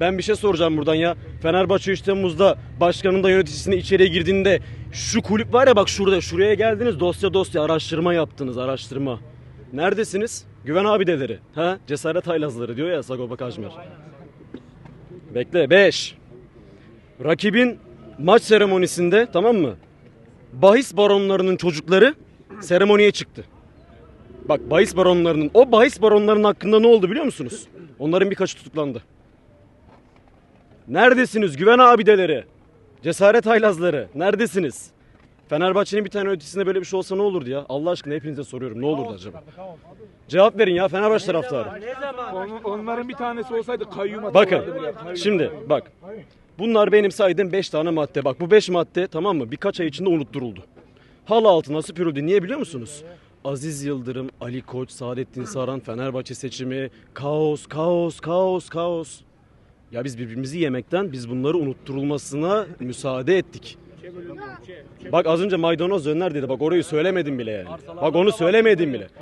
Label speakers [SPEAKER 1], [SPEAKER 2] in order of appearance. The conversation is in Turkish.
[SPEAKER 1] Ben bir şey soracağım buradan ya. Fenerbahçe 3 Temmuz'da başkanın da yöneticisine içeriye girdiğinde şu kulüp var ya bak şurada şuraya geldiniz dosya dosya araştırma yaptınız araştırma. Neredesiniz? Güven abideleri. Ha? Cesaret haylazları diyor ya Sagopa Kajmer. Bekle 5. Rakibin maç seremonisinde tamam mı? Bahis baronlarının çocukları seremoniye çıktı. Bak bahis baronlarının o bahis baronlarının hakkında ne oldu biliyor musunuz? Onların birkaçı tutuklandı. Neredesiniz güven abideleri? Cesaret haylazları. Neredesiniz? Fenerbahçe'nin bir tane ötesinde böyle bir şey olsa ne olurdu ya? Allah aşkına hepinize soruyorum. Ne olurdu acaba? Cevap verin ya Fenerbahçe taraftarı.
[SPEAKER 2] On- onların bir tanesi olsaydı kayyum
[SPEAKER 1] Bakın
[SPEAKER 2] atarlardı bile. Kayyum
[SPEAKER 1] şimdi bak. Bunlar benim saydığım 5 tane madde. Bak bu 5 madde tamam mı? Birkaç ay içinde unutturuldu. Halı altına süpürüldü. Niye biliyor musunuz? Aziz Yıldırım, Ali Koç, Saadettin Saran, Fenerbahçe seçimi, kaos, kaos, kaos, kaos. Ya biz birbirimizi yemekten biz bunları unutturulmasına müsaade ettik. Bak az önce maydanoz döner dedi. Bak orayı söylemedim bile yani. Bak onu söylemedim bile.